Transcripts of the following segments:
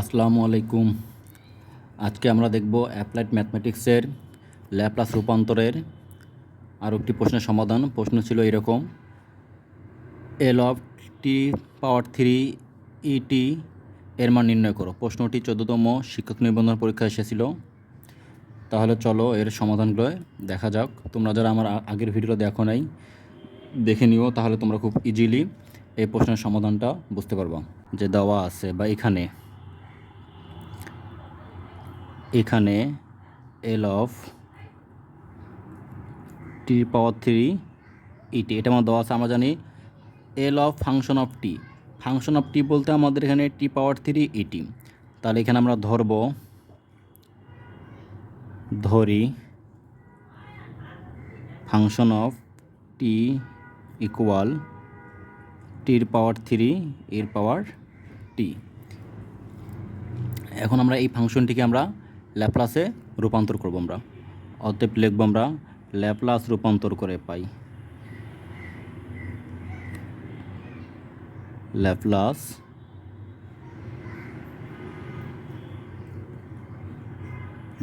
আসসালামু আলাইকুম। আজকে আমরা দেখব অ্যাপ্লাইড ম্যাথমেটিক্সের ল্যাপ্লাস রূপান্তরের আরও একটি প্রশ্নের সমাধান। প্রশ্ন ছিল এরকম L of T power three ইটি এর মান নির্ণয় করো। প্রশ্নটি চোদ্দতম শিক্ষক নিবন্ধন পরীক্ষা এসেছিল। তাহলে চলো এর সমাধানগুলো দেখা যাক। তোমরা যারা আমার আগের ভিডিও দেখো নাই, দেখে নিও, তাহলে তোমরা খুব ইজিলি এই প্রশ্নের সমাধানটা বুঝতে পারবা যে দেওয়া আছে বা এখানে। এখানে L of T power three ইটি এটা আমার দেওয়া আছে, আমরা জানি L of function of t function of t বলতে আমাদের এখানে টি পাওয়ার থ্রি ইটি তাহলে এখানে আমরা ধরব, ধরি ফাংশন অফ টি ইকুয়াল টির পাওয়ার থ্রি এর পাওয়ার টি এখন আমরা এই ফাংশনটিকে আমরা ল্যাপ্লাসে রূপান্তর করব আমরা। অতএব লিখব আমরা ল্যাপ্লাস রূপান্তর করে পাই। ল্যাপ্লাস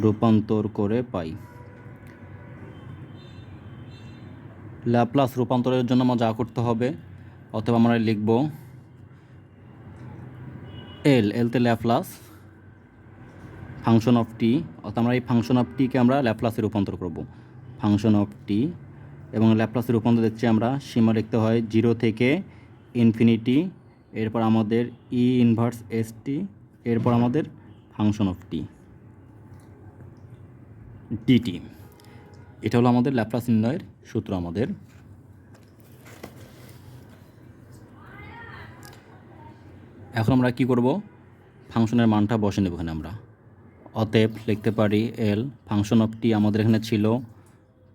রূপান্তর করে পাই। ল্যাপ্লাস রূপান্তরের জন্য আমার যা করতে হবে অথবা আমরা লিখব এল এলতে ল্যাপ্লাস ফাংশন অফ টি অর্থাৎ আমরা এই ফাংশন অফ টিকে আমরা ল্যাপ্লাসে রূপান্তর করব। ফাংশন অফ টি এবং ল্যাপ্লাসে রূপান্তর দেখছি আমরা, সীমা লিখতে হয় জিরো থেকে ইনফিনিটি এরপর আমাদের ই ইনভার্স এস টি এরপর আমাদের ফাংশন অফ টি ডিটি এটা হলো আমাদের ল্যাপ্লাস নির্ণয়ের সূত্র আমাদের। এখন আমরা কি করব? ফাংশনের মানটা বসে নেব এখানে আমরা। অতএব লিখতে পারি এল ফাংশন অফ টি আমাদের এখানে ছিল।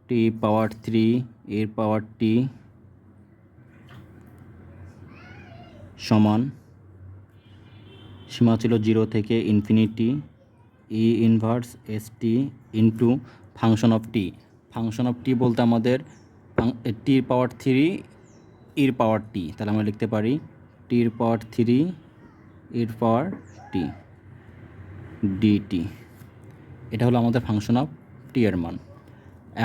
টি পাওয়ার থ্রি এর পাওয়ার টি সমান সীমা ছিল জিরো থেকে infinity e inverse s t into function of t function of t বলতে আমাদের টির পাওয়ার থ্রি ইর পাওয়ার টি তাহলে আমরা লিখতে পারি টির পাওয়ার থ্রি ইর পাওয়ার টি ডিটি এটা হলো আমাদের ফাংশন অফ টি এর মান।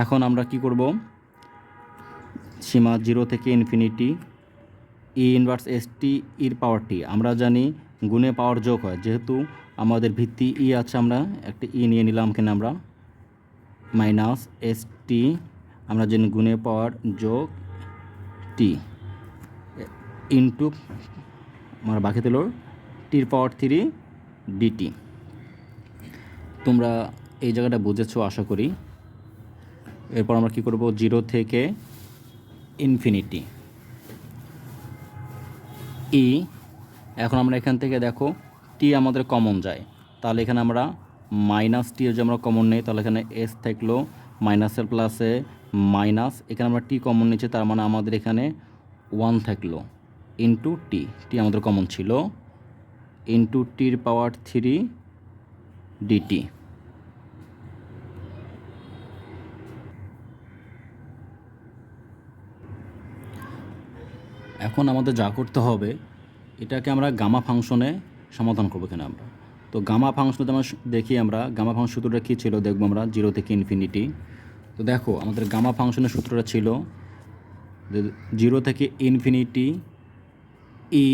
এখন আমরা কি করব? সীমা জিরো থেকে infinity e inverse s t ইর পাওয়ার টি আমরা জানি গুণে পাওয়ার যোগ হয়, যেহেতু আমাদের ভিত্তি ই আছে আমরা, একটা ই নিয়ে নিলাম কিনা আমরা। মাইনাস এস টি আমরা জানি গুণে পাওয়ার যোগ টি ইন্টু আমার বাকি দিল টির পাওয়ার থ্রি ডিটি তোমরা এই জায়গাটা বুঝেছ, আশা করি। এরপর আমরা কি করব? জিরো থেকে ইনফিনিটি। ই এখন আমরা এখান থেকে দেখো টি আমাদের কমন যায়। তাহলে এখানে আমরা মাইনাস টি যদি আমরা কমন নেই, তাহলে এখানে এস থাকল মাইনাসের প্লাসে মাইনাস এখানে আমরা টি কমন নিচ্ছি তার মানে আমাদের এখানে ওয়ান থাকল ইন্টু টি টি আমাদের কমন ছিল ইন্টু টির পাওয়ার থ্রি ডিটি। এখন আমাদের যা করতে হবে, এটাকে আমরা গামা ফাংশনে সমাধান করব এখানে আমরা। তো গামা ফাংশনে যেমন দেখি আমরা, গামা ফাংশন সূত্রটা কী ছিল দেখব আমরা, জিরো থেকে ইনফিনিটি। তো দেখো, আমাদের গামা ফাংশনের সূত্রটা ছিল জিরো থেকে infinity e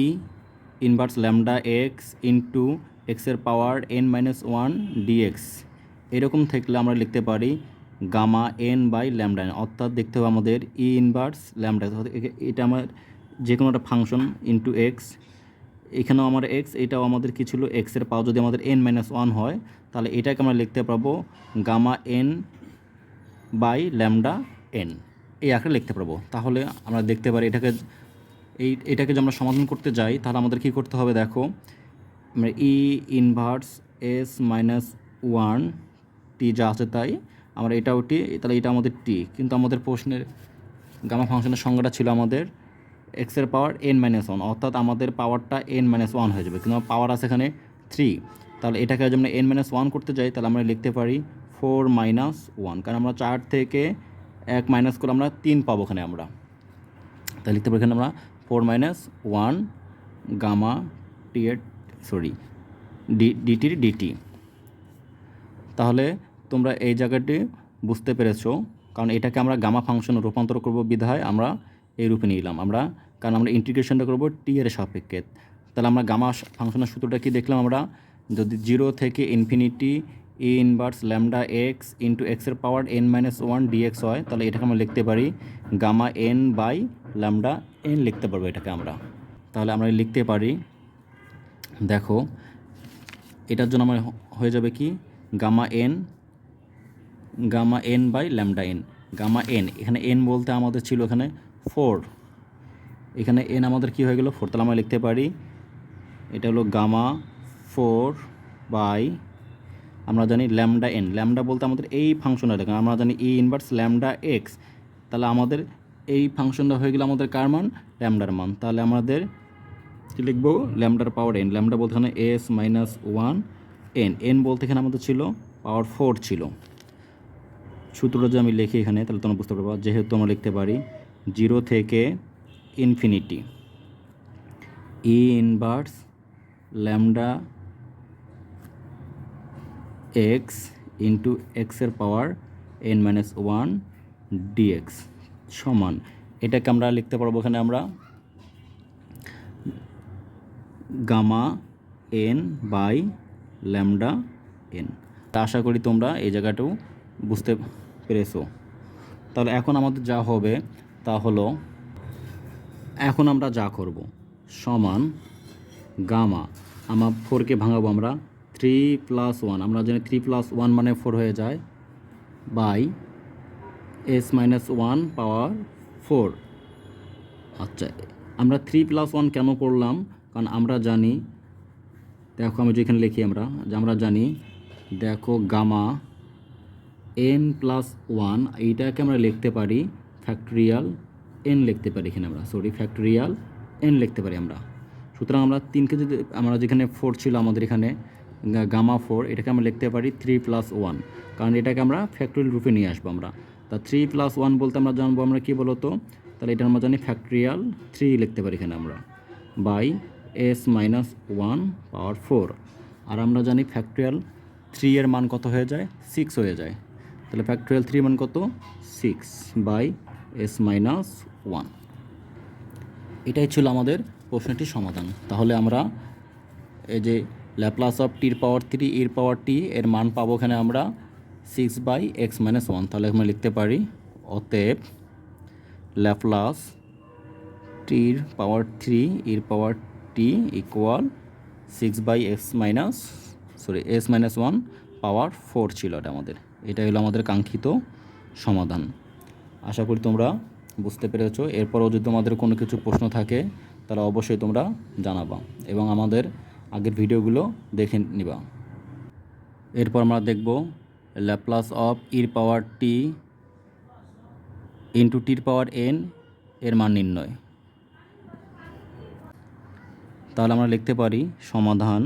inverse lambda x into এক্সের power n minus one dx এরকম থাকলে আমরা লিখতে পারি gamma n by lambda n অর্থাৎ দেখতে হবে আমাদের ই ইনভার্স ল্যামডা এটা আমার যে কোনো একটা ফাংশন ইন্টু এক্স এখানেও আমার এক্স এটাও আমাদের কি ছিল? এক্সের পাওয়ার যদি আমাদের এন মাইনাস ওয়ান হয়, তাহলে এটাকে আমরা লিখতে পারব gamma n by lambda n এই আকারে লিখতে পারব। তাহলে আমরা দেখতে পারি এটাকে, এই, এটাকে যদি আমরা সমাধান করতে যাই, তাহলে আমাদের কি করতে হবে দেখো? আমরা e inverse s minus one t যা আছে তাই, আমরা এটাও টি তাহলে এটা আমাদের টি কিন্তু আমাদের প্রশ্নের গামা ফাংশনের সংজ্ঞাটা ছিল আমাদের এক্সের পাওয়ার এন মাইনাস ওয়ান অর্থাৎ আমাদের পাওয়ারটা এন মাইনাস ওয়ান হয়ে যাবে। কিন্তু আমার পাওয়ার আছে এখানে থ্রি তাহলে এটাকে যদি আমরা এন মাইনাস ওয়ান করতে যাই, তাহলে আমরা লিখতে পারি ফোর মাইনাস ওয়ান কারণ আমরা চার থেকে এক মাইনাস করে আমরা তিন পাবো এখানে আমরা। তাহলে লিখতে পারি এখানে আমরা four minus one gamma t এর সরি, ডি ডিটির ডিটি। তাহলে তোমরা এই জায়গাটি বুঝতে পেরেছ, কারণ এটাকে আমরা গামা ফাংশনে রূপান্তর করব বিধায় আমরা এই রূপে নিলাম। আমরা, কারণ আমরা ইন্টিগ্রেশনটা করব টি এর সাপেক্ষে। তাহলে আমরা গামা ফাংশনের সূত্রটা কি দেখলাম আমরা? যদি জিরো থেকে infinity e inverse lambda x into এক্সের power n minus one dx হয়, তাহলে এটাকে আমরা লিখতে পারি gamma n by lambda n লিখতে পারব এটাকে আমরা। তাহলে আমরা লিখতে পারি দেখো, এটার জন্য আমার হয়ে যাবে কি? Gamma n gamma n by lambda n. Gamma n, এখানে এন বলতে আমাদের ছিল এখানে ফোর। এখানে এন আমাদের কি হয়ে গেল? ফোর। তাহলে আমরা লিখতে পারি, এটা হলো গামা ফোর বাই, আমরা জানি ল্যামডা এন। ল্যামডা বলতে আমাদের এই ফাংশনটা দেখেন আমরা জানি ই ইনভার্স ল্যামডা এক্স। তাহলে আমাদের এই ফাংশনটা হয়ে গেলে আমাদের কার মান? ল্যামডার মান। তাহলে আমাদের কী লিখব? ল্যামডার পাওয়ার এন ল্যামডা বলতে এখানে s minus one n n বলতে এখানে আমাদের ছিল পাওয়ার ফোর ছিল। সূত্রটা যদি আমি লিখি এখানে, তাহলে তোমরা বুঝতে পারব। যেহেতু আমরা লিখতে পারি জিরো থেকে infinity e inverse lambda x into এক্সের power n minus one dx সমান। এটাকে আমরা লিখতে পারব এখানে আমরা gamma n by lambda n. তা আশা করি তোমরা এই জায়গাটাও বুঝতে পেরেছ। তাহলে এখন আমাদের যা হবে তা হলো, এখন আমরা যা করব, সমান গামা। আমার ফোরকে ভাঙাবো আমরা থ্রি প্লাস ওয়ান আমরা জানি থ্রি প্লাস ওয়ান মানে ফোর হয়ে যায় by s minus one power four আচ্ছা আমরা থ্রি প্লাস ওয়ান কেন করলাম? কারণ আমরা জানি, দেখো আমি যেখানে লিখি আমরা, যে আমরা জানি, দেখো গামা এন প্লাস ওয়ান এইটাকে আমরা লিখতে পারি ফ্যাক্টরিয়াল এন লিখতে পারি এখানে আমরা সরি ফ্যাক্টরিয়াল এন লিখতে পারি আমরা। সুতরাং আমরা তিনকে যদি, আমরা যেখানে ফোর ছিল আমাদের এখানে গামা ফোর এটাকে আমরা লিখতে পারি থ্রি প্লাস ওয়ান কারণ এটাকে আমরা ফ্যাক্টরিয়াল রূপে নিয়ে আসব আমরা। তা থ্রি প্লাস ওয়ান বলতে আমরা জানব আমরা কী বলতো? তাহলে এটা আমরা জানি ফ্যাক্টরিয়াল থ্রি লিখতে পারি এখানে আমরা by s minus one power four আর আমরা জানি ফ্যাক্টরিয়াল থ্রি এর মান কত হয়ে যায়? সিক্স হয়ে যায়। তাহলে ফ্যাক্টরিয়াল থ্রি মান কত? Six by s minus one এটাই ছিল আমাদের প্রশ্নটির সমাধান। তাহলে আমরা এই যে ল্যাপ্লাস অফ টির পাওয়ার থ্রি এর পাওয়ার টি এর মান পাবো এখানে আমরা six by x minus one তাহলে আমরা লিখতে পারি, অতএব ল্যাপ্লাস টির পাওয়ার থ্রি এর power t equal six by x minus sorry s minus one power four ছিল এটা আমাদের। এটা হলো আমাদের কাঙ্ক্ষিত সমাধান। আশা করি তোমরা বুঝতে পেরেছ। এরপরও যদি তোমাদের কোনো কিছু প্রশ্ন থাকে, তাহলে অবশ্যই তোমরা জানাবা এবং আমাদের আগের ভিডিওগুলো দেখে নিবা। এরপর আমরা দেখব ল্যাপ্লাস অফ ইর পাওয়ার টি ইন্টু টির পাওয়ার এন এর মান নির্ণয়। তাহলে আমরা লিখতে পারি সমাধান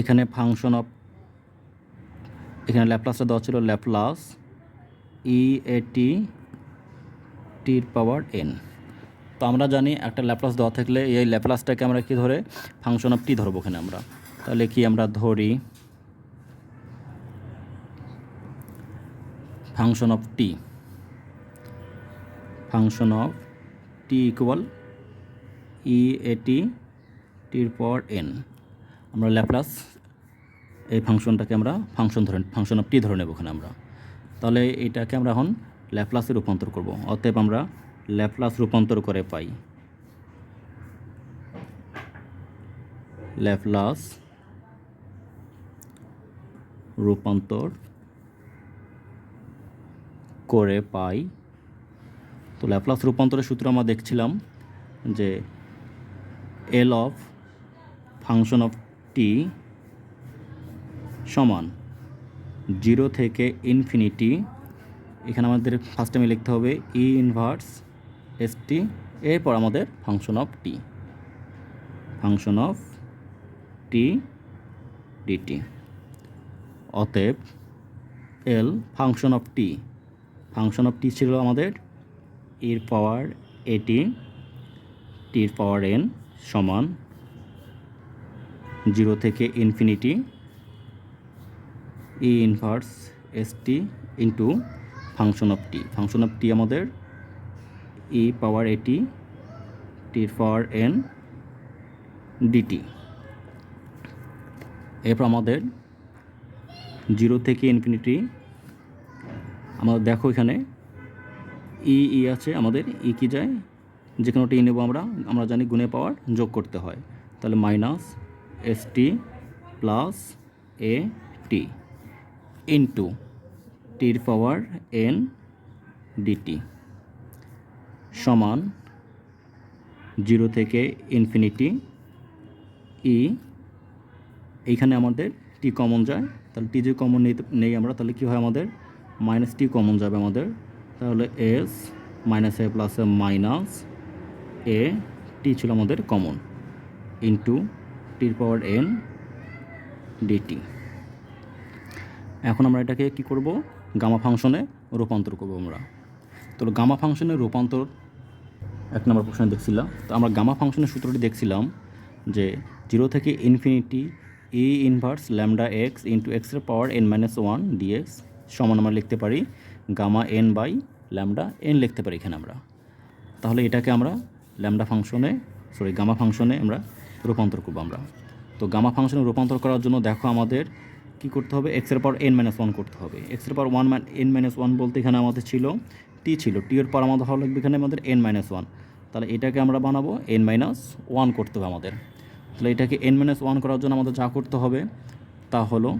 এখানে ফাংশন অফ এখানে ল্যাপ্লাসটা দেওয়া ছিল ল্যাপ্লাস ই এ টি টির পাওয়ার এন তো আমরা জানি একটা ল্যাপ্লাস দেওয়া থাকলে এই ল্যাপ্লাসটাকে আমরা কি ধরে ফাংশন অফ টি ধরবো এখানে আমরা। তাহলে কি আমরা ধরি function of t function of t equal e a t টির পাওয়ার এন আমরা ল্যাপ্লাস এই ফাংশনটাকে আমরা ফাংশন ধরে, ফাংশন অফ টি ধরে নেব ওখানে আমরা। তাহলে এটাকে আমরা এখন ল্যাপ্লাসে রূপান্তর করব। অতএব আমরা ল্যাপ্লাস রূপান্তর করে পাই। ল্যাপ্লাস রূপান্তর করে পাই তো ল্যাপ্লাস রূপান্তরের সূত্র আমরা দেখছিলাম যে L of function of t সমান জিরো থেকে ইনফিনিটি এখানে আমাদের ফার্স্ট টাইমে লিখতে হবে ই ইনভার্স এস টি এরপর আমাদের function of t function of t d t অতএব L function of t function of t ছিল আমাদের এর পাওয়ার এটি টির পাওয়ার এন সমান জিরো থেকে infinity e inverse s t into function of t. Function of t আমাদের e পাওয়ার এটি টির পাওয়ার এন ডিটি। এরপর আমাদের জিরো থেকে ইনফিনিটি আমাদের দেখো এখানে ই ই আছে আমাদের, ই কি যায়? যে কোনোটি নেব আমরা আমরা জানি গুণে পাওয়ার যোগ করতে হয়। তাহলে minus s t plus a t into টির পাওয়ার এন ডিটি সমান জিরো থেকে ইনফিনিটি ই। এইখানে আমাদের টি কমন যায়। তাহলে টি যে কমন নেই আমরা, তাহলে কী হয় আমাদের? মাইনাস টি কমন যাবে আমাদের। তাহলে s minus a plus minus a t ছিল আমাদের কমন ইন্টু টির পাওয়ার এন ডিটি। এখন আমরা এটাকে কি করব? গামা ফাংশনে রূপান্তর করব আমরা। তো গামা ফাংশনের রূপান্তর, এক নম্বর প্রশ্নে দেখছিলাম। তো আমরা গামা ফাংশনের সূত্রটি দেখছিলাম যে জিরো থেকে infinity e inverse lambda x into এক্সের power n minus one d x সমান আমরা লিখতে পারি gamma n by lambda n লিখতে পারি এখানে আমরা। তাহলে এটাকে আমরা ল্যামডা ফাংশনে সরি গামা ফাংশনে আমরা রূপান্তর করব আমরা। তো গামা ফাংশনে রূপান্তর করার জন্য দেখো আমাদের কি করতে হবে? এক্সের পাওয়ার এন মাইনাস ওয়ান করতে হবে। এক্সের power one n minus one বলতে এখানে আমাদের ছিল টি ছিল। টি এর পর আমাদের হওয়া লাগবে এখানে আমাদের এন মাইনাস ওয়ান তাহলে এটাকে আমরা বানাবো এন মাইনাস ওয়ান করতে হবে আমাদের। তাহলে এটাকে এন মাইনাস ওয়ান করার জন্য আমাদের যা করতে হবে তা হলো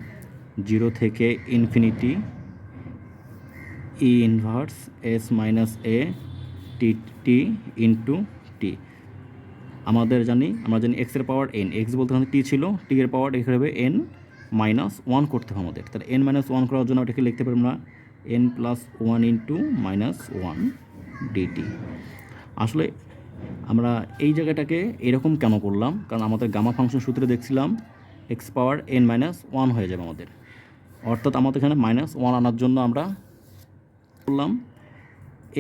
জিরো থেকে infinity e inverse s minus a t t into t আমাদের জানি, আমরা জানি এক্সের পাওয়ার এন এক্স বলতে টি ছিল টি এর পাওয়ার এখানে হবে এন মাইনাস ওয়ান করতে হবে আমাদের। তাহলে এন মাইনাস ওয়ান করার জন্য এটাকে লিখতে পারি আমরা n plus one into minus one d t আসলে আমরা এই জায়গাটাকে এরকম কেন করলাম? কারণ আমাদের গামা ফাংশন সূত্রে দেখছিলাম x power n minus one হয়ে যাবে আমাদের। অর্থাৎ আমাদের এখানে মাইনাস ওয়ান আনার জন্য আমরা করলাম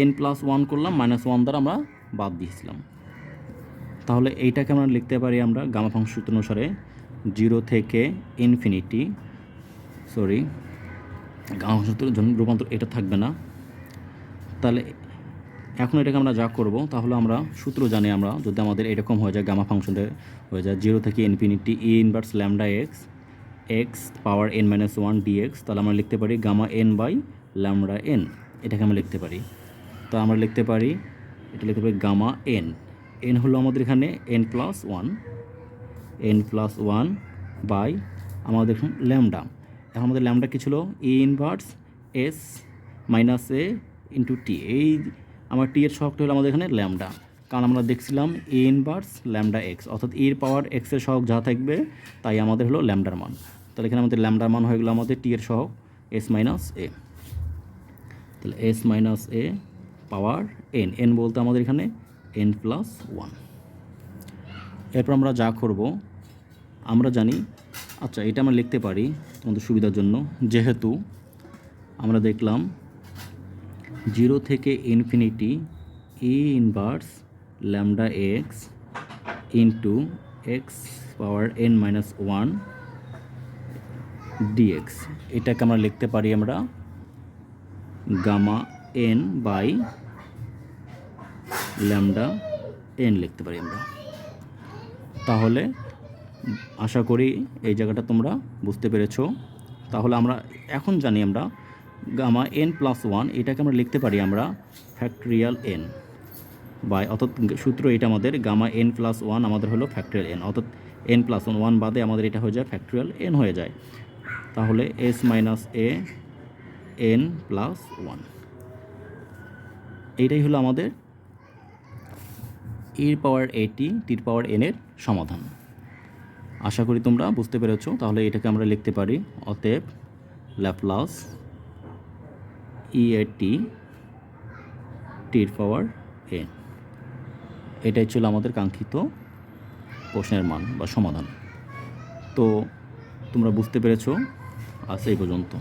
এন প্লাস ওয়ান করলাম মাইনাস ওয়ান দ্বারা আমরা বাদ দিয়েছিলাম। তাহলে এইটাকে আমরা লিখতে পারি আমরা গামা ফাংশন অনুসারে জিরো থেকে ইনফিনিটি সরি গামা ফাংশন জন্য রূপান্তর এটা থাকবে না, তাহলে এখন এটাকে আমরা যা করব, তাহলে আমরা সূত্র জানি আমরা, যদি আমাদের এরকম হয়ে যায়, গামা ফাংশনটা হয়ে যায় জিরো থেকে infinity e inverse lambda x x power n minus one d x তাহলে আমরা লিখতে পারি gamma n by lambda n এটাকে আমরা লিখতে পারি। তো আমরা লিখতে পারি, এটা লিখতে পারি গামা এন এন হলো আমাদের এখানে n plus one n plus one by আমাদের দেখুন ল্যামডা এখন আমাদের ল্যামডা কী ছিল? E inverse s minus a into t এই আমার টি এর সহগটা হলো আমাদের এখানে ল্যামডা কারণ আমরা দেখছিলাম এ ইনভার্স ল্যামডা এক্স অর্থাৎ এর পাওয়ার এক্সের সহগ যা থাকবে, তাই আমাদের হলো ল্যামডার মান। তাহলে এখানে আমাদের ল্যামডার মান হয়ে গেলো আমাদের টি এর সহগ এস মাইনাস এ তাহলে s minus a power n n বলতে আমাদের এখানে এন প্লাস ওয়ান এরপর আমরা যা করব, আমরা জানি আচ্ছা এটা আমরা লিখতে পারি তোমাদের সুবিধার জন্য, যেহেতু আমরা দেখলাম জিরো থেকে infinity e inverse lambda x into x power n minus one d x এটাকে আমরা লিখতে পারি আমরা gamma n by lambda n লিখতে পারি আমরা। তাহলে আশা করি এই জায়গাটা তোমরা বুঝতে পেরেছ। তাহলে আমরা এখন জানি আমরা গামা এন প্লাস ওয়ান এটাকে আমরা লিখতে পারি আমরা ফ্যাক্টরিয়াল এন বাই, অর্থাৎ সূত্র এটা আমাদের, গামা এন প্লাস ওয়ান আমাদের হলো ফ্যাক্টরিয়াল এন, অর্থাৎ এন প্লাস ওয়ান ওয়ান বাদে আমাদের এটা হয়ে যায় ফ্যাক্টরিয়াল এন হয়ে যায়। তাহলে s minus a n plus one এইটাই হলো আমাদের ইর পাওয়ার এটি টির পাওয়ার এনের সমাধান। আশা করি তোমরা বুঝতে পেরেছ। তাহলে এটাকে আমরা লিখতে পারি অতএব ল্যাপ্লাস ই এ টি টির পাওয়ার এন এটাই ছিল আমাদের কাঙ্ক্ষিত প্রশ্নের মান বা সমাধান। তো তোমরা বুঝতে পেরেছ? আজ এই পর্যন্ত।